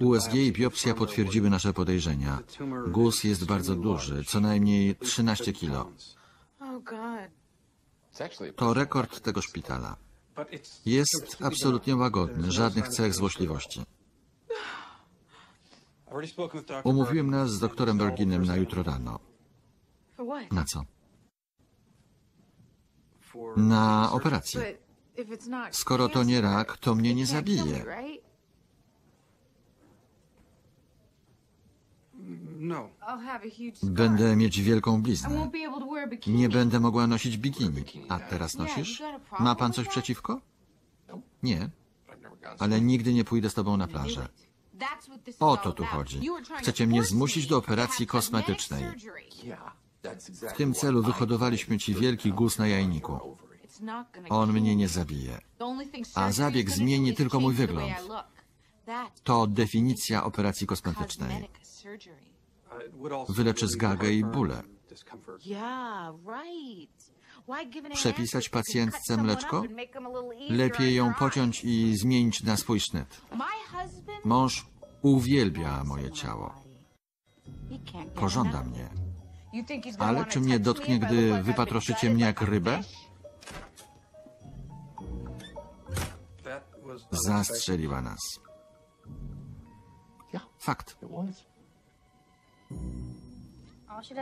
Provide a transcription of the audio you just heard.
USG i biopsja potwierdziły nasze podejrzenia. Guz jest bardzo duży, co najmniej 13 kilo. To rekord tego szpitala. Jest absolutnie łagodny, żadnych cech złośliwości. Umówiłem nas z doktorem Berginem na jutro rano. Na co? Na operację. Skoro to nie rak, to mnie nie zabije. Będę mieć wielką bliznę. Nie będę mogła nosić bikini. A teraz nosisz? Ma pan coś przeciwko? Nie, ale nigdy nie pójdę z tobą na plażę. O to tu chodzi. Chcecie mnie zmusić do operacji kosmetycznej. W tym celu wyhodowaliśmy ci wielki guz na jajniku. On mnie nie zabije. A zabieg zmieni tylko mój wygląd. To definicja operacji kosmetycznej. Wyleczy zgagę i bólę. Przepisać pacjentce mleczko? Lepiej ją pociąć i zmienić na swój sznyt. Mąż uwielbia moje ciało. Pożąda mnie. Ale czy mnie dotknie, gdy wypatroszycie mnie jak rybę? Zastrzeliła nas. Fakt. 好现在